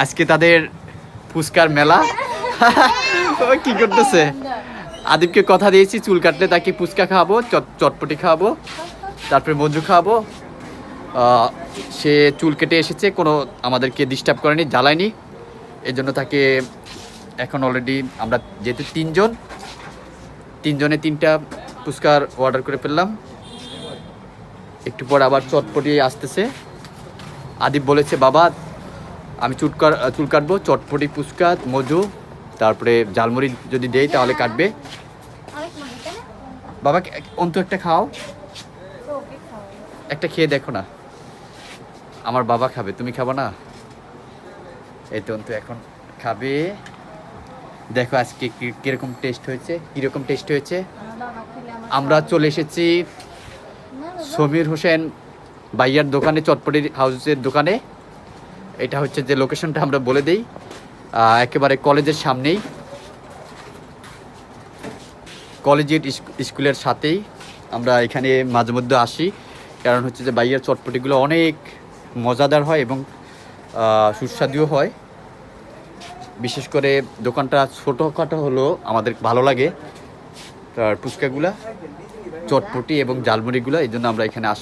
আজকে তাদের ফুচকার মেলা। কি করতেছে? আদিবকে কথা দিয়েছি, চুল কাটলে তাকে ফুচকা খাওয়াবো, চট- চটপটি খাওয়াবো, তারপরে মঞ্জু খাওয়াবো। সে চুল কেটে এসেছে, কোনো আমাদেরকে ডিস্টার্ব করেনি, জ্বালায়নি। এই জন্য তাকে এখন অলরেডি আমরা যেহেতু তিনজন, তিনজনে তিনটা পুস্কার অর্ডার করে ফেললাম। একটু পর আবার চটপটি আসতেছে। আদিব বলেছে, বাবা আমি চুট কার চুল কাটবো চটপটি পুচকা মজু তারপরে ঝালমুড়ি যদি দেই তাহলে কাটবে? বাবা অন্ত একটা খাও। একটা খেয়ে দেখো না। আমার বাবা খাবে তুমি খাব না? এই তো অন্তু এখন খাবে। দেখো আজকে কি- কীরকম টেস্ট হয়েছে কীরকম টেস্ট হয়েছে। আমার চলে এসেছি সমীর হোসেন বাইয়ার দোকানে চটপটি হাউসের দোকানে। এটা হচ্ছে যে লোকেশনটা আমরা বলে দিই। একেবারে কলেজের সামনেই। স্কু- স্কুলের সাথেই আমরা এখানে মাঝে মধ্যে আসি। কারণ হচ্ছে যে বাইয়ার চটপটিগুলো অনেক মজাদার হয় এবং সুস্বাদুও হয়। বিশেষ করে দোকানটা ছোটোখাটো হলেও আমাদের ভালো লাগে। তার ফুচকাগুলা চটপটি এবং জালমুড়িগুলো এই জন্য আমরা এখানে আসি।